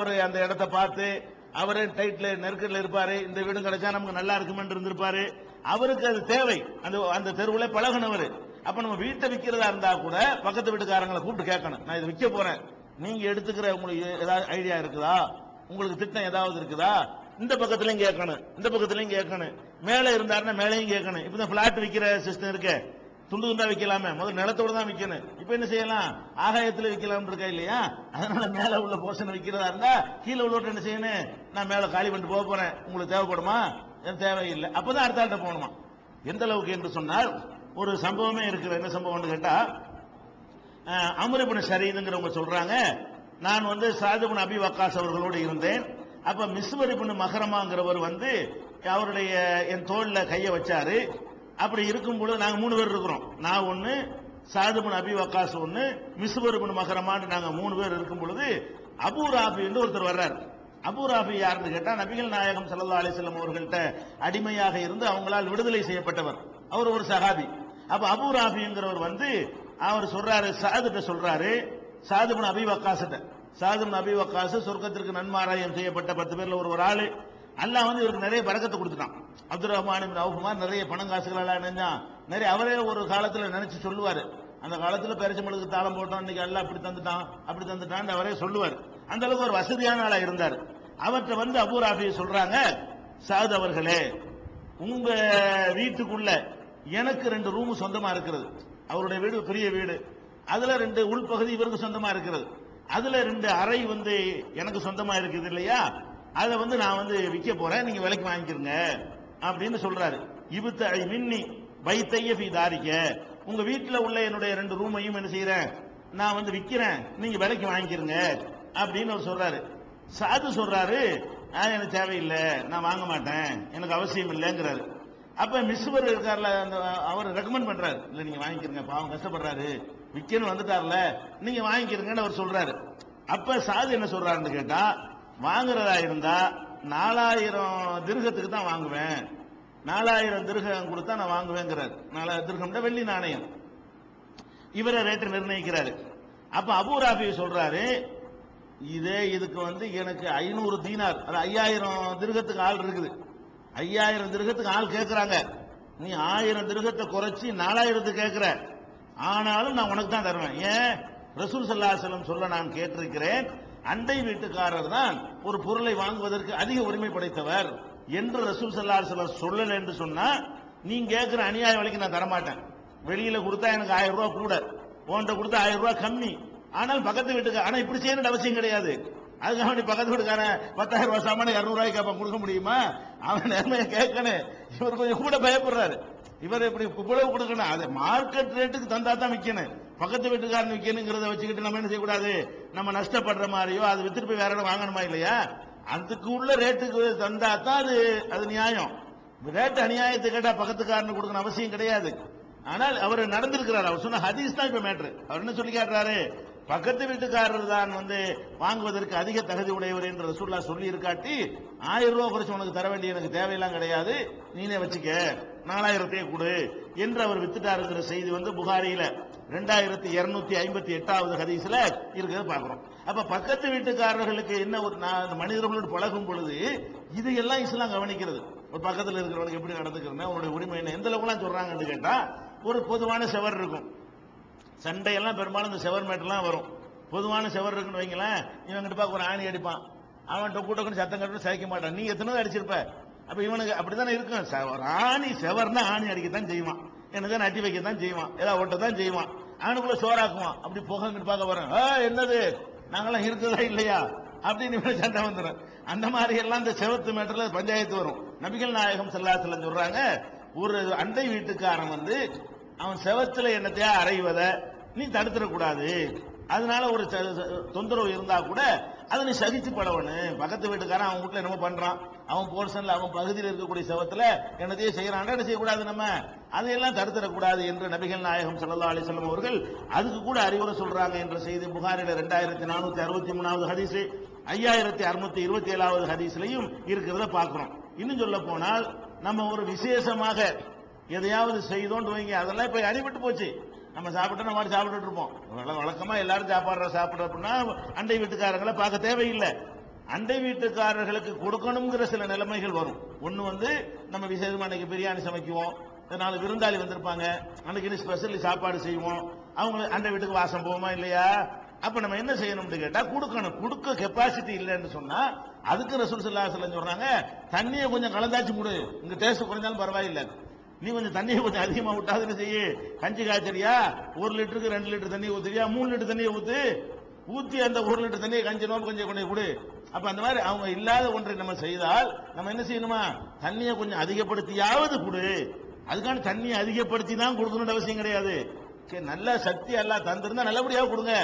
அவரு அந்த இடத்த பார்த்து அவரே டைட்ல நெருக்கடில் இருப்பாரு. இந்த வீடும் கிடைச்சா நமக்கு நல்லா இருக்குமென்று இருந்திருப்பாரு. அவருக்கு அது தேவை. அந்த அந்த தெருவுல பழகுனவர். அப்ப நம்ம வீட்டை விற்கிறதா இருந்தா கூட பக்கத்து வீட்டுக்காரங்களை கூப்பிட்டு கேட்கணும். நான் இதை விற்க போறேன். நீங்க எடுத்துக்கிற உங்களுக்கு ஏதாவது ஐடியா இருக்குதா? உங்களுக்கு திட்டம் ஏதாவது இருக்குதா? இந்த பக்கத்துலயும் கேட்கணும். இந்த பக்கத்துலயும் கேட்கணும். மேல இருந்தாருன்னா மேலையும் கேட்கணும். இப்ப இந்த பிளாட் விற்கிற சிஸ்டம் இருக்கு. துண்டு துண்டா வைக்கலாமே. முதல்ல நிலத்தோட தான் வைக்கணும். இப்ப என்ன செய்யலாம்? ஆகாயத்தில் வைக்கலாம் இருக்கா இல்லையா? அதனால மேல உள்ள போர்ஷன் வைக்கிறதா இருந்தா கீழே உள்ளவட்ட என்ன செய்யணும்? நான் மேல காலி பண்ணிட்டு போக போறேன். உங்களுக்கு தேவைப்படுமா? எனக்கு தேவையில்லை. அப்பதான் அடுத்த ஆள்கிட்ட போகணுமா? எந்த அளவுக்கு என்று சொன்னால் ஒரு சம்பவமே இருக்குது. என்ன சம்பவம்னு கேட்டா அமருபின் ஷரீதுங்கிறவங்க சொல்றாங்க நான் வந்து சாதுபுன் அபி வக்காஸ் அவர்களோடு இருந்தேன். அப்ப மிஸ்வரிபுன் மகரமாங்கிறவர் வந்து அவருடைய என் தோல்ல கையை வச்சாரு. அப்படி இருக்கும் பொழுது நாங்க மூணு பேர் இருக்கிறோம். நான் ஒண்ணு சாதுபன் அபி வக்காஸ் ஒண்ணு மிசுபருபன் மகரமான்னு நாங்க மூணு பேர் இருக்கும் பொழுது அபு ராபி என்று ஒருத்தர் வர்றாரு. அபு ராபி யாருன்னு கேட்டா நபிகள் நாயகம் சல்லா அலைஹி அவர்கள்ட்ட அடிமையாக இருந்து அவங்களால் விடுதலை செய்யப்பட்டவர். அவர் ஒரு சகாபி அப்ப அபு ராபிங்கிறவர் வந்து அவர் சொல்றாரு சாதுட்ட சொல்றாரு சாதுபன் அபி வக்காசிட்ட சாதுபன் அபி வக்காசு சொர்க்கத்திற்கு நன்மாராயம் செய்யப்பட்ட பத்து பேர்ல ஒரு ஒரு ஆளு. அல்லாஹ் வந்து இவருக்கு நிறைய பறக்கத்தை கொடுத்துட்டான். அப்துல் ரஹ்மான் இப்னு நிறைய பணம் காசுகளால் நினைஞ்சான் நிறைய அவரே ஒரு காலத்தில் நினைச்சு சொல்லுவார். அந்த காலத்தில் பெருச்சம்பளுக்கு தாளம் போட்டோம் இன்னைக்கு எல்லாம் அப்படி தந்துட்டான் அப்படி தந்துட்டான் அவரே சொல்லுவார். அந்த அளவுக்கு ஒரு வசதியான ஆளாக இருந்தார். அவர்கிட்ட வந்து அபூர் ஆஃபியை சொல்றாங்க சாது அவர்களே உங்க வீட்டுக்குள்ள எனக்கு ரெண்டு ரூம் சொந்தமா இருக்கிறது. அவருடைய வீடு பெரிய வீடு. அதுல ரெண்டு உள்பகுதி இவருக்கு சொந்தமா இருக்கிறது. அதுல ரெண்டு அறை வந்து எனக்கு சொந்தமா இருக்குது இல்லையா? அதை வந்து நான் வந்து விற்க போறேன் நீங்க விலைக்கு வாங்கிக்கிறங்க அப்படின்னு சொல்றாரு. இபுத்த ஐ மின்னி வைத்தைய ஃபி தாரிக்க உங்க வீட்டில் உள்ள என்னுடைய ரெண்டு ரூமையும் என்ன செய்யறேன் நான் வந்து விற்கிறேன் நீங்க விலைக்கு வாங்கிக்கிறங்க அப்படின்னு அவர் சொல்றாரு. சாது சொல்றாரு "ஆ, எனக்கு தேவையில்லை நான் வாங்க மாட்டேன் எனக்கு அவசியம் இல்லைங்கிறாரு. அப்ப மிஸ்வர் இருக்கார்ல அந்த அவர் ரெக்கமெண்ட் பண்றாரு. இல்லை நீங்க வாங்கிக்கிறங்க பாவம் கஷ்டப்படுறாரு. விற்கணும் வந்துட்டார்ல நீங்க வாங்கிக்கிறங்கன்னு அவர் சொல்றாரு. அப்ப சாது என்ன சொல்றாருன்னு கேட்டா வாங்குறதா இருந்தா நாலாயிரம் திருகத்துக்கு தான் வாங்குவேன். நாலாயிரம் திருகம் கொடுத்தா நான் வாங்குவேங்கிறார். நாலாயிரம் திருகம்னா வெள்ளி நாணயம். இவரை ரேட்டு நிர்ணயிக்கிறாரு. அப்ப அபூராபி சொல்றாரு இதே இதுக்கு வந்து எனக்கு ஐநூறு தீனார் அது ஐயாயிரம் திருகத்துக்கு ஆள் இருக்குது. ஐயாயிரம் திருகத்துக்கு ஆள் கேட்கிறாங்க நீ ஆயிரம் திருகத்தை குறைச்சி நாலாயிரத்துக்கு கேட்கிற ஆனாலும் நான் உனக்கு தான் தருவேன். ஏன்? ரசூல் சல்லாசலம் சொல்ல நான் கேட்டிருக்கிறேன் அண்டை வீட்டுக்காரர் தான் ஒரு பொருளை வாங்குவதற்கு அதிக உரிமை படைத்தவர் என்று ரசூல் சல்லாஹலம் சொல்லல என்று சொன்னா நீ கேட்கிற அநியாய விலைக்கு நான் தரமாட்டேன். வெளியில கொடுத்தா எனக்கு ஆயிரம் ரூபாய் கூட போன்ற கொடுத்தா ஆயிரம் ரூபாய் கம்மி. ஆனால் பக்கத்து வீட்டுக்கு ஆனா இப்படி செய்யணும் அவசியம் கிடையாது. அதுக்காக நீ பக்கத்து வீட்டுக்காரன் பத்தாயிரம் ரூபாய் சாமான இரநூறுவாய்க்கு ரூபாய்க்கு கொடுக்க முடியுமா? அவன் நேர்மையை கேட்கணும். இவர் கொஞ்சம் கூட பயப்படுறாரு. இவர் இப்படி இவ்வளவு கொடுக்கணும்? அது மார்க்கெட் ரேட்டுக்கு தந்தா தான் விற்கணும் பக்கத்து வீட்டுக்காரன் விற்கணுங்கிறத வச்சுக்கிட்டு நம்ம என்ன செய்யக்கூடாது? நம்ம நஷ்டப்படுற மாதிரியோ அது வித்துட்டு போய் வேற இடம் வாங்கணுமா இல்லையா? அதுக்கு உள்ள ரேட்டுக்கு தந்தா தான் அது அது நியாயம். ரேட்டு அநியாயத்தை கேட்டா பக்கத்துக்காரனு கொடுக்கணும் அவசியம் கிடையாது. ஆனால் அவர் நடந்திருக்கிறார். அவர் சொன்ன ஹதீஸ் தான் இப்ப மேட்ரு அவர் என்ன சொல்லி காட்டுறாரு? பக்கத்து வீட்டுக்காரர் தான் வந்து வாங்குவதற்கு அதிக தகுதி உடையவர் என்று ரசூல்லா சொல்லி இருக்காட்டி ஆயிரம் ரூபாய் குறைச்சு உனக்கு தர வேண்டிய எனக்கு தேவையெல்லாம் கிடையாது. நீனே வச்சுக்க. நாலாயிரத்தையே கொடு. என்று அவர் வித்துட்டாருங்கிற செய்தி வந்து புகாரியில ரெண்டாயிரத்தி இருநூத்தி ஐம்பத்தி எட்டாவது ஹதீஸ்ல இருக்கிறத பாக்குறோம் அப்ப பக்கத்து வீட்டுக்காரர்களுக்கு என்ன ஒரு நான் மனிதர்களோடு பழகும் பொழுது இது எல்லாம் இஸ்லாம் கவனிக்கிறது. ஒரு பக்கத்தில் இருக்கிறவனுக்கு எப்படி நடந்துக்கிறேன் அவனுடைய உரிமை என்ன? எந்த அளவுக்குலாம் சொல்றாங்கன்னு கேட்டா ஒரு பொதுவான செவர் இருக்கும். சண்டையெல்லாம் பெரும்பாலும் இந்த செவர் மேட்டெல்லாம் வரும். பொதுவான செவர் இருக்குன்னு வைங்களேன் இவங்கிட்ட பார்க்க ஒரு ஆணி அடிப்பான். அவன் டொக்கு டொக்குன்னு சத்தம் கட்டு சகிக்க மாட்டான். நீ எத்தனை அடிச்சிருப்ப. அப்ப இவனுக்கு அப்படித்தானே இருக்கும்? ஒரு ஆணி செவர்னா ஆணி அடிக்கத்தான் செய்வான். எனக்கு நட்டி வைக்கத்தான் செய்வான். ஏதாவது ஒட்டத்தான் செய்வான். அவனுக்குள்ள சோறாக்குவான். அப்படி புகங்கிட்டு பார்க்க வரான் "ஆ, என்னது? நாங்களாம் இருக்குதா இல்லையா? அப்படின்னு சண்டை வந்துடும் அந்த மாதிரி எல்லாம் இந்த செவத்து மேட்டர்ல பஞ்சாயத்து வரும். நபிகள் நாயகம் செல்லாசலம் சொல்றாங்க ஒரு அண்டை வீட்டுக்காரன் வந்து அவன் செவத்துல என்னத்தையா அறைவத நீ தடுத்துடக்கூடாது. அதனால ஒரு ச- தொந்தரவு இருந்தா கூட அதை நீ சகிச்சு படவனு பக்கத்து வீட்டுக்காரன் அவன் வீட்டுல என்னமோ பண்றான். அவன் போர்ஷன்ல அவன் பகுதியில் இருக்கக்கூடிய சவத்துல என்னத்தையும் செய்யறான் என்ன செய்யக்கூடாது நம்ம? அதையெல்லாம் தடுத்துடக்கூடாது என்று நபிகள் நாயகம் சல்லா அலைஹி அவர்கள் அதுக்கு கூட அறிவுரை சொல்றாங்க என்ற செய்தி புகாரில ரெண்டாயிரத்தி நானூத்தி அறுபத்தி மூணாவது ஹதீஸ் ஐயாயிரத்தி அறுநூத்தி இருபத்தி ஏழாவது ஹதீஸ்லையும் இருக்கிறத பார்க்கிறோம். இன்னும் சொல்ல போனால் நம்ம ஒரு விசேஷமாக எதையாவது செய்தோன்னு வைங்க அதெல்லாம் இப்ப அடிபட்டு போச்சு. நம்ம சாப்பிட்டா நம்ம மாதிரி சாப்பிட்டுட்டு இருப்போம். வழக்கமா எல்லாரும் சாப்பாடுற சாப்பிட்ற அப்படின்னா அண்டை வீட்டுக்காரங்களை பார்க்க தேவையில்லை. அண்டை வீட்டுக்காரர்களுக்கு கொடுக்கணுங்கிற சில நிலைமைகள் வரும். ஒன்று வந்து நம்ம விசேஷமாக அன்னைக்கு பிரியாணி சமைக்குவோம். நாலு விருந்தாளி வந்திருப்பாங்க. அன்னைக்கு ஸ்பெஷல் சாப்பாடு செய்வோம். அவங்க அண்டை வீட்டுக்கு வாசம் போவோமா இல்லையா? அப்ப நம்ம என்ன செய்யணும்னு கேட்டா கொடுக்கணும். கொடுக்க கெப்பாசிட்டி இல்லைன்னு சொன்னா அதுக்கு ரசூல் சல்லா சொல்றாங்க தண்ணியை கொஞ்சம் கலந்தாச்சு முடு. இங்க டேஸ்ட் குறைஞ்சாலும் பரவாயில்லை. நீ கொஞ்சம் தண்ணியை கொஞ்சம் அதிகமா விட்டாதுன்னு செய்யு. கஞ்சி காய்ச்சறியா? ஒரு லிட்டருக்கு ரெண்டு லிட்டர் தண்ணி ஊத்துறியா? மூணு லிட்டர் தண்ணியை ஊத்து. ஊத்தி அந்த ஒரு லிட்டர் தண்ணியை கஞ்சி நோம்பு கொஞ்சம் கொண்டு கொடு. அப்ப அந்த மாதிரி அவங்க இல்லாத ஒன்றை நம்ம செய்தால் நம்ம என்ன செய்யணுமா? தண்ணியை கொஞ்சம் அதிகப்படுத்தியாவது கொடு. அதுக்கான தண்ணியை அதிகப்படுத்தி தான் கொடுக்கணும்னு அவசியம் கிடையாது. சரி, நல்ல சக்தி எல்லாம் தந்திருந்தா நல்லபடியாக கொடுங்க.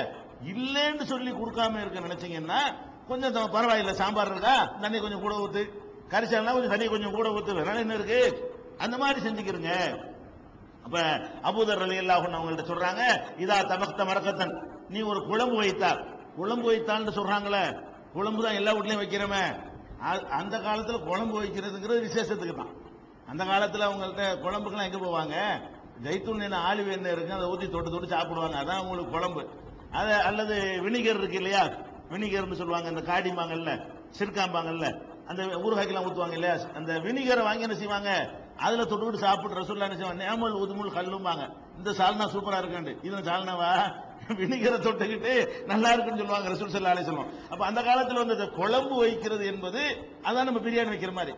இல்லைன்னு சொல்லி கொடுக்காம இருக்க நினைச்சீங்கன்னா கொஞ்சம் பரவாயில்ல சாம்பார் இருக்கா? தண்ணி கொஞ்சம் கூட ஊத்து. கரிசல்னா கொஞ்சம் தண்ணி கொஞ்சம் கூட ஊத்து. வேணாலும் என்ன இருக்கு? அந்த மாதிரி செஞ்சுக்கிறங்க அப்ப அபூதர் அலி அல்லாஹ் அவங்கள்ட்ட சொல்றாங்க இதா தமக்த மரக்கத்தன் நீ ஒரு குழம்பு வைத்தால். குழம்பு வைத்தான்னு சொல்றாங்களே குழம்பு தான் எல்லா வீட்லையும் வைக்கிறோமே. அ- அந்த காலத்தில் குழம்பு வைக்கிறதுங்கிறது விசேஷத்துக்கு தான் அந்த காலத்தில் அவங்கள்ட்ட குழம்புக்கெல்லாம் எங்கே போவாங்க? ஜெய்த்தூன் என்ன ஆலிவ் எண்ணெய் இருக்கு அதை ஊற்றி தொட்டு தொட்டு சாப்பிடுவாங்க. அதான் அவங்களுக்கு குழம்பு. அது அல்லது வினிகர் இருக்கு இல்லையா? வினிகர்னு சொல்லுவாங்க இந்த காடிம்பாங்கல்ல சிற்காம்பாங்கல்ல அந்த ஊறுகாய்க்கெல்லாம் ஊற்றுவாங்க இல்லையா? அந்த வினிகரை வாங்கி என்ன செய்வாங்க? அதில் தொட்டுக்கிட்டு சாப்பிட்டு ரசூல்லா என்ன செய்வாங்க? நேமல் உதுமுல் கல்லும்பாங்க. இந்த சால்னா சூப்பராக இருக்காண்டு இது சால்னாவா? வினிகரை தொட்டுக்கிட்டு நல்லா இருக்குன்னு சொல்லுவாங்க ரசூல் சல்லா அலைஹி அப்ப அந்த காலத்துல வந்து குழம்பு வைக்கிறது என்பது அதான் நம்ம பிரியாணி வைக்கிற மாதிரி.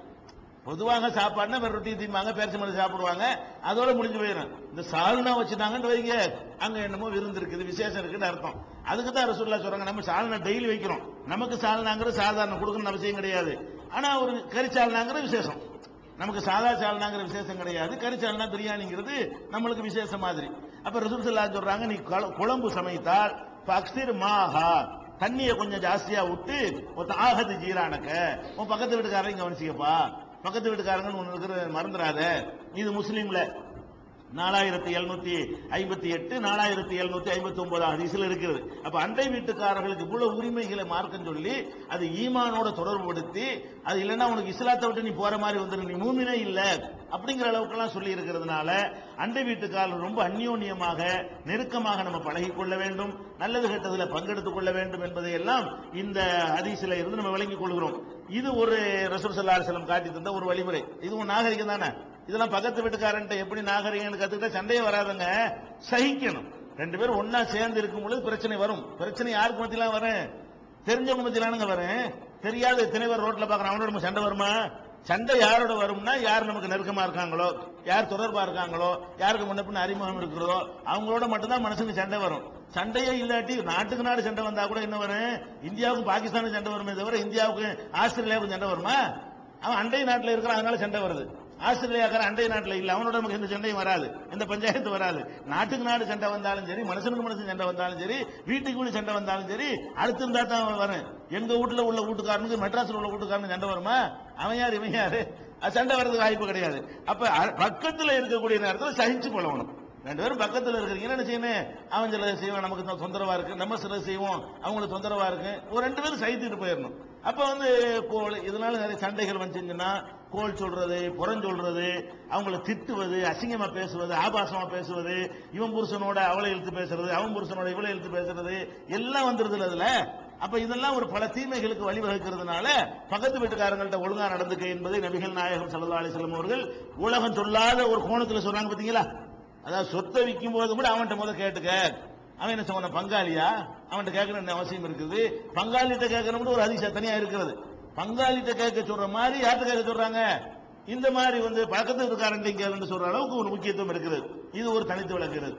பொதுவாக சாப்பாடுனா வேற ரொட்டி தீம்பாங்க பேரிச்ச மரம் சாப்பிடுவாங்க அதோட முடிஞ்சு போயிடும். இந்த சால்னா வச்சுட்டாங்கன்னு வைங்க அங்க என்னமோ விருந்து இருக்குது விசேஷம் இருக்குன்னு அர்த்தம். அதுக்கு தான் ரசூல்லா சொல்றாங்க நம்ம சால்னா டெய்லி வைக்கிறோம். நமக்கு சால்னாங்கிறது சாதாரண கொடுக்கணும் அவசியம் கிடையாது. ஆனா ஒரு கறி சால்னாங்கிற விசேஷம். நமக்கு சாதா சால்னாங்கிற விசேஷம் கிடையாது. கறி சால்னா பிரியாணிங்கிறது நம்மளுக்கு விசேஷம் மாதிரி. அப்ப ரசூல் சல்லா சொல்றாங்க நீ குழம்பு சமைத்தால் அக்சிர் மாஹா. தண்ணியை கொஞ்சம் ஜாஸ்தியா விட்டு ஒரு ஆகது ஜீரானக்க. உன் பக்கத்து வீட்டுக்காரங்க கவனிச்சிக்கப்பா பக்கத்து வீட்டுக்காரங்க ஒன்று இருக்கிற மறந்துடாத இது முஸ்லீம்ல நாலாயிரத்தி எழுநூத்தி ஐம்பத்தி எட்டு நாலாயிரத்தி எழுநூத்தி ஐம்பத்தி ஒன்பதாம் ஹதீஸில் இருக்கிறது. அப்ப அண்டை வீட்டுக்காரர்களுக்கு இவ்வளவு உரிமைகளை மார்க்கம் சொல்லி அது ஈமானோட தொடர்புபடுத்தி அது இல்லைன்னா உனக்கு இஸ்லாத்தை விட்டு நீ போற மாதிரி வந்துடும் நீ மூமினே இல்லை அப்படிங்கிற அளவுக்கெல்லாம் சொல்லி இருக்கிறதுனால அண்டை வீட்டுக்காரர்கள் ரொம்ப அந்யோன்யமாக நெருக்கமாக நம்ம பழகி கொள்ள வேண்டும் நல்லது கெட்டதுல பங்கெடுத்துக் கொள்ள வேண்டும் என்பதை எல்லாம் இந்த ஹதீஸில் இருந்து நம்ம விளங்கிக் கொள்கிறோம். இது ஒரு ரசூல் சல்லா காட்டி தந்த ஒரு வழிமுறை. இதுவும் நாகரிகம் தானே? இதெல்லாம் பக்கத்து வீட்டுக்காரன்ட்ட எப்படி நாகரிகம்னு கத்துக்கிட்டா சண்டையே வராதுங்க. சகிக்கணும். ரெண்டு பேரும் ஒன்னா சேர்ந்து இருக்கும் பொழுது பிரச்சனை வரும். பிரச்சனை யாருக்கு மத்தியெல்லாம் வரேன் தெரிஞ்சவங்க மத்தியிலானுங்க வரேன் தெரியாத எத்தனை பேர் ரோட்ல பாக்குறான் அவனோட நம்ம சண்டை வருமா? சண்டை யாரோட வரும்னா யார் நமக்கு நெருக்கமா இருக்காங்களோ? யார் தொடர்பா இருக்காங்களோ? யாருக்கு முன்ன பின்ன அறிமுகம் இருக்கிறதோ? அவங்களோட மட்டும்தான் மனசுக்கு சண்டை வரும். சண்டையே இல்லாட்டி நாட்டுக்கு நாடு சண்டை வந்தா கூட என்ன வரும்? இந்தியாவுக்கும் பாகிஸ்தானுக்கும் சண்டை வருமே தவிர இந்தியாவுக்கும் ஆஸ்திரேலியாவுக்கும் சண்டை வருமா? அவன் அண்டை நாட்டில் இருக்கிறான் அதனால சண்டை வருது. ஆஸ்திரேலியாக்கார அண்டை நாட்டில் இல்லை அவனோட நமக்கு எந்த சண்டையும் வராது எந்த பஞ்சாயத்து வராது. நாட்டுக்கு நாடு சண்டை வந்தாலும் சரி மனுஷனுக்கு மனுஷன் சண்டை வந்தாலும் சரி வீட்டுக்கு வீடு சண்டை வந்தாலும் சரி அடுத்து இருந்தா தான் வரும் எங்க வீட்டுல உள்ள வீட்டுக்காரனுக்கு மெட்ராஸ்ல உள்ள வீட்டுக்காரனுக்கு சண்டை வருமா? அவன் யார் இவன் யாரு? சண்டை வர்றதுக்கு வாய்ப்பு கிடையாது. அப்ப அ- பக்கத்துல இருக்கக்கூடிய நேரத்தில் சகிச்சு கொள்ளணும் ரெண்டு பேரும் பக்கத்தில் இருக்கிறீங்க என்ன செய்யணும்? அவன் சில செய்வான் நமக்கு தொந்தரவா இருக்கு. நம்ம சில செய்வோம் அவங்களுக்கு தொந்தரவா இருக்கு. ஒரு ரெண்டு பேரும் சகித்துட்டு போயிடணும். அப்ப வந்து கோழி இதனால நிறைய சண்டைகள் வந்துச்சுன்னா கோல் சொல்றது புறம் சொல்றது அவங்கள திட்டுவது அசிங்கமா பேசுவது ஆபாசமா பேசுவது இவன் புருஷனோட அவளை இழுத்து பேசுறது அவன் புருஷனோட இவளை இழுத்து பேசுறது எல்லாம் வந்துருது அதுல. அப்ப இதெல்லாம் ஒரு பல தீமைகளுக்கு வழிவகுக்கிறதுனால பக்கத்து வீட்டுக்காரங்கள்ட்ட ஒழுங்கா நடந்துக்க என்பதை நபிகள் நாயகம் சல்லா அலிஸ்லம் அவர்கள் உலகம் சொல்லாத ஒரு கோணத்துல சொன்னாங்க பாத்தீங்களா? அதாவது சொத்தை விற்கும் போது கூட அவன்கிட்ட முதல் கேட்டுக்க. அவன் என்ன சொன்ன பங்காளியா? அவன்கிட்ட கேட்கணும் என்ன அவசியம் இருக்குது. பங்காளிகிட்ட கேட்கணும் ஒரு அதிசயம் தனியா இருக்கிறது. பங்காளிட்ட கேட்க சொல்ற மாதிரி யார்கிட்ட கேட்க சொல்றாங்க? இந்த மாதிரி வந்து பக்கத்து இருக்காரங்க இங்க சொல்ற அளவுக்கு ஒரு முக்கியத்துவம் இருக்குது இது ஒரு தனித்து விளக்குறது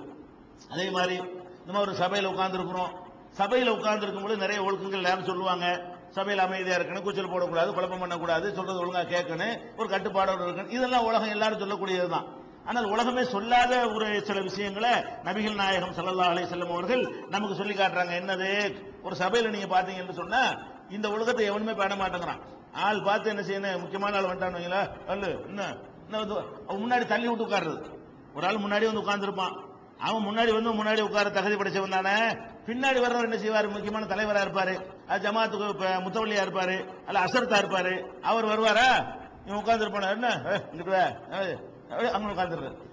அதே மாதிரி நம்ம ஒரு சபையில் உட்கார்ந்துருக்கிறோம். சபையில் உட்கார்ந்து போது நிறைய ஒழுக்கங்கள் எல்லாரும் சொல்லுவாங்க. சபையில் அமைதியாக இருக்கணும் கூச்சல் போடக்கூடாது குழப்பம் பண்ணக்கூடாது சொல்றது ஒழுங்காக கேட்கணும் ஒரு கட்டுப்பாடோடு இருக்கணும். இதெல்லாம் உலகம் எல்லாரும் சொல்லக்கூடியது தான். ஆனால் உலகமே சொல்லாத ஒரு சில விஷயங்களை நபிகள் நாயகம் சல்லா அலை வஸல்லம் அவர்கள் நமக்கு சொல்லி காட்டுறாங்க. என்னது? ஒரு சபையில் நீங்க பாத்தீங்கன்னு சொன்னா இந்த உலகத்தை எவனுமே பேட மாட்டேங்கிறான். ஆள் பார்த்து என்ன செய்யணும்? முக்கியமான ஆள் வந்துட்டானுங்களா அல்லு என்ன? என்ன அவன் முன்னாடி தள்ளி விட்டு உட்காருறது. ஒரு ஆள் முன்னாடி வந்து உட்காந்துருப்பான் அவன் முன்னாடி வந்து முன்னாடி உட்கார தகுதி படைச்சவன் தானே. பின்னாடி வர்றவர் என்ன செய்வார்? முக்கியமான தலைவராக இருப்பாரு. அது ஜமாத்துக்கு முத்தவள்ளியா இருப்பாரு. அல்ல அசர்த்தா இருப்பாரு. அவர் வருவாரா? இவன் உட்கார்ந்துருப்பான? என்ன? இங்கிட்டு வா. உட்காந்துருக்காரு அங்க